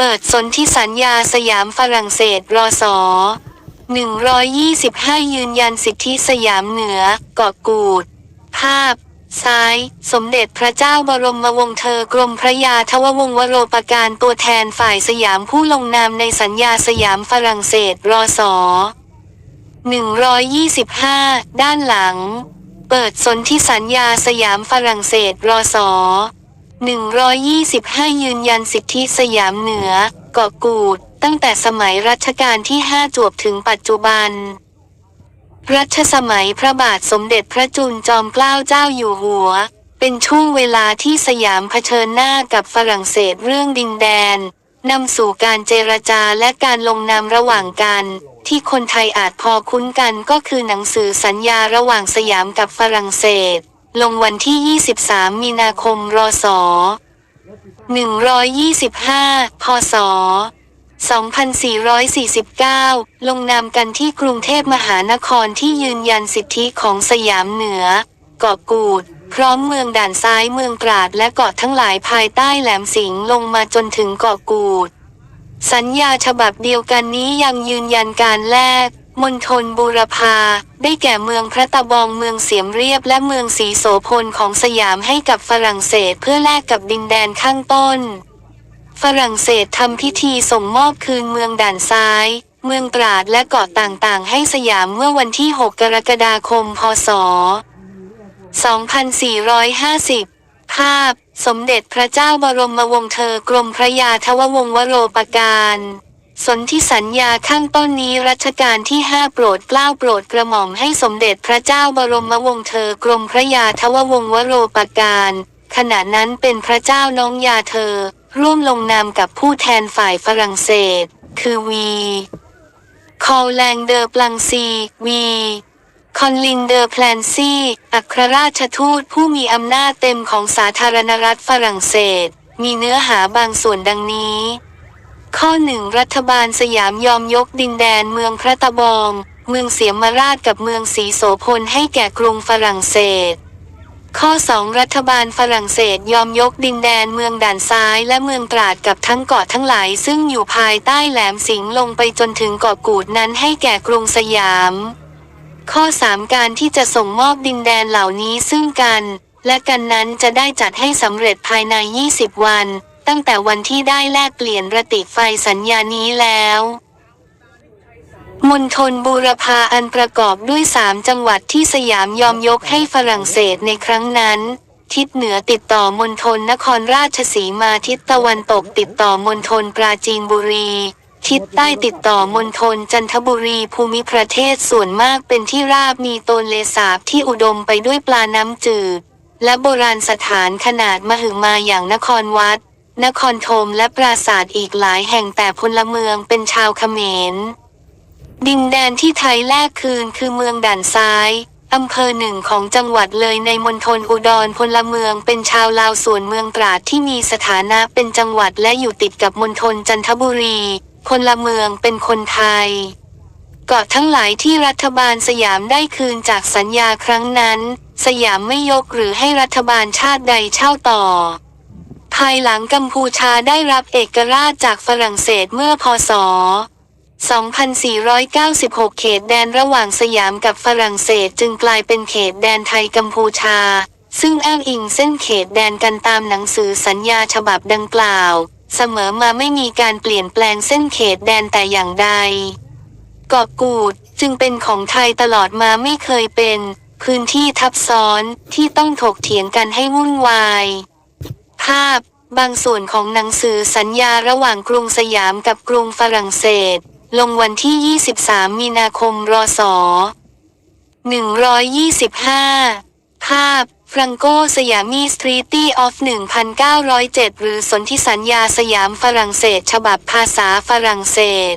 เปิดสนธิสัญญาสยามฝรั่งเศสรอส125 ยืนยันสิทธิสยามเหนือเกาะกูด ภาพ ซ้าย สมเด็จพระเจ้าบรมวงศ์เธอกรมพระยาทววงศ์วโรปการตัวแทนฝ่ายสยามผู้ลงนามในสัญญาสยามฝรั่งเศสรอสอ125 ด้านหลัง เปิดสนธิสัญญาสยามฝรั่งเศสรส 125 ยืนยันสิทธิสยามเหนือ เกาะกูด ตั้งแต่สมัยรัชกาลที่ 5 จวบถึงปัจจุบัน รัชสมัยพระบาทสมเด็จพระจุลจอมเกล้าเจ้าอยู่หัว เป็นช่วงเวลาที่สยามเผชิญหน้ากับฝรั่งเศสเรื่องดินแดนนำสู่การเจรจาและการลงนามระหว่างกัน ที่คนไทยอาจพอคุ้นกันก็คือหนังสือสัญญาระหว่างสยามกับฝรั่งเศส ลงวันที่ 23 มีนาคม รศ 125 พศ 2449 ลงนามกันที่กรุงเทพมหานครที่ยืนยันสิทธิของสยามเหนือ เกาะกูด พร้อมเมืองด่านซ้ายเมืองตราดและเกาะทั้งหลายภายใต้แหลมสิงห์ลงมาจนถึงเกาะกูด สัญญาฉบับเดียวกันนี้ยังยืนยันการแลก มณฑลบูรพา ได้แก่เมืองพระตะบองเมืองเสียมเรียบและเมืองสีโสพลของสยามให้กับฝรั่งเศสเพื่อแลกกับดินแดนข้างต้น ฝรั่งเศสทำพิธีส่งมอบคืนเมืองด่านซ้าย เมืองตราดและเกาะต่างๆ ให้สยามเมื่อวันที่ 6 กรกฎาคม พศ 2450 ภาพ สมเด็จพระเจ้าบรมวงศ์เธอกรมพระยาทววงศ์วโรปการ สนธิสัญญาข้างต้นนี้รัชกาลที่ 5 โปรดเกล้าโปรดกระหม่อมให้สมเด็จพระเจ้าบรมวงศ์เธอกรมพระยาทววงศ์วโรปการ ขณะนั้นเป็นพระเจ้าน้องยาเธอ ร่วมลงนามกับผู้แทนฝ่ายฝรั่งเศส คือวีคอลแลงเดอร์ปลังซีวีคอนลินเดอร์แพลนซีอัครราชทูตผู้มีอำนาจเต็มของสาธารณรัฐฝรั่งเศส มีเนื้อหาบางส่วนดังนี้ ข้อหนึ่งรัฐบาลสยามยอมยกดินแดนเมืองพระตะบอง เมืองเสียมราชกับเมืองศรีโสพลให้แก่กรุงฝรั่งเศส ข้อ 2 รัฐบาลฝรั่งเศสยอมยกดินแดนเมืองด่านซ้ายและเมืองตราดกับทั้งเกาะทั้งหลายซึ่งอยู่ภายใต้แหลมสิงห์ลงไปจนถึงเกาะกูดนั้นให้แก่กรุงสยาม ข้อ 3 การที่จะส่งมอบดินแดนเหล่านี้ซึ่งกัน และกันนั้นจะได้จัดให้สำเร็จภายใน 20 วัน ตั้งแต่วันที่ได้แลกเปลี่ยนระติไฟสัญญานี้แล้วมณฑลบูรพาอันประกอบด้วยสามจังหวัดที่สยามยอมยกให้ฝรั่งเศสในครั้งนั้น ทิศเหนือติดต่อมณฑลนครราชสีมาทิศตะวันตกติดต่อมณฑลปราจีนบุรี ทิศใต้ติดต่อมณฑลจันทบุรีภูมิประเทศส่วนมากเป็นที่ราบมีโตนเลสาบที่อุดมไปด้วยปลาน้ำจืด และโบราณสถานขนาดมหึมาอย่างนครวัด นครธมและปราสาทอีกหลายแห่งแต่พลเมืองเป็นชาวเขมร ดินแดนที่ไทยแลกคืนคือเมืองด่านซ้ายอำเภอหนึ่งของจังหวัดเลยในมณฑลอุดรพลเมืองเป็นชาวลาวส่วนเมืองตราดที่มีสถานะเป็นจังหวัดและอยู่ติดกับมณฑลจันทบุรีพลเมืองเป็นคนไทย เกาะทั้งหลายที่รัฐบาลสยามได้คืนจากสัญญาครั้งนั้น สยามไม่ยกหรือให้รัฐบาลชาติใดเช่าต่อ ภายหลังกัมพูชาได้รับเอกราชจากฝรั่งเศสเมื่อพศ 2496 เขตแดนระหว่างสยามกับฝรั่งเศสจึงกลายเป็นเขตแดนไทยกัมพูชา ซึ่งอ้างอิงเส้นเขตแดนกันตามหนังสือสัญญาฉบับดังกล่าว เสมอมาไม่มีการเปลี่ยนแปลงเส้นเขตแดนแต่อย่างใดเกาะกูดจึงเป็นของไทยตลอดมาไม่เคยเป็น พื้นที่ทับซ้อนที่ต้องถกเถียงกันให้วุ่นวาย ภาพ บางส่วนของหนังสือสัญญาระหว่างกรุงสยามกับกรุงฝรั่งเศส ลงวันที่ 23 มีนาคม รศ 125 ภาพฟรังโกสยามีสตรีตี้ออฟ 1907 หรือสนธิสัญญาสยามฝรั่งเศส ฉบับภาษาฝรั่งเศส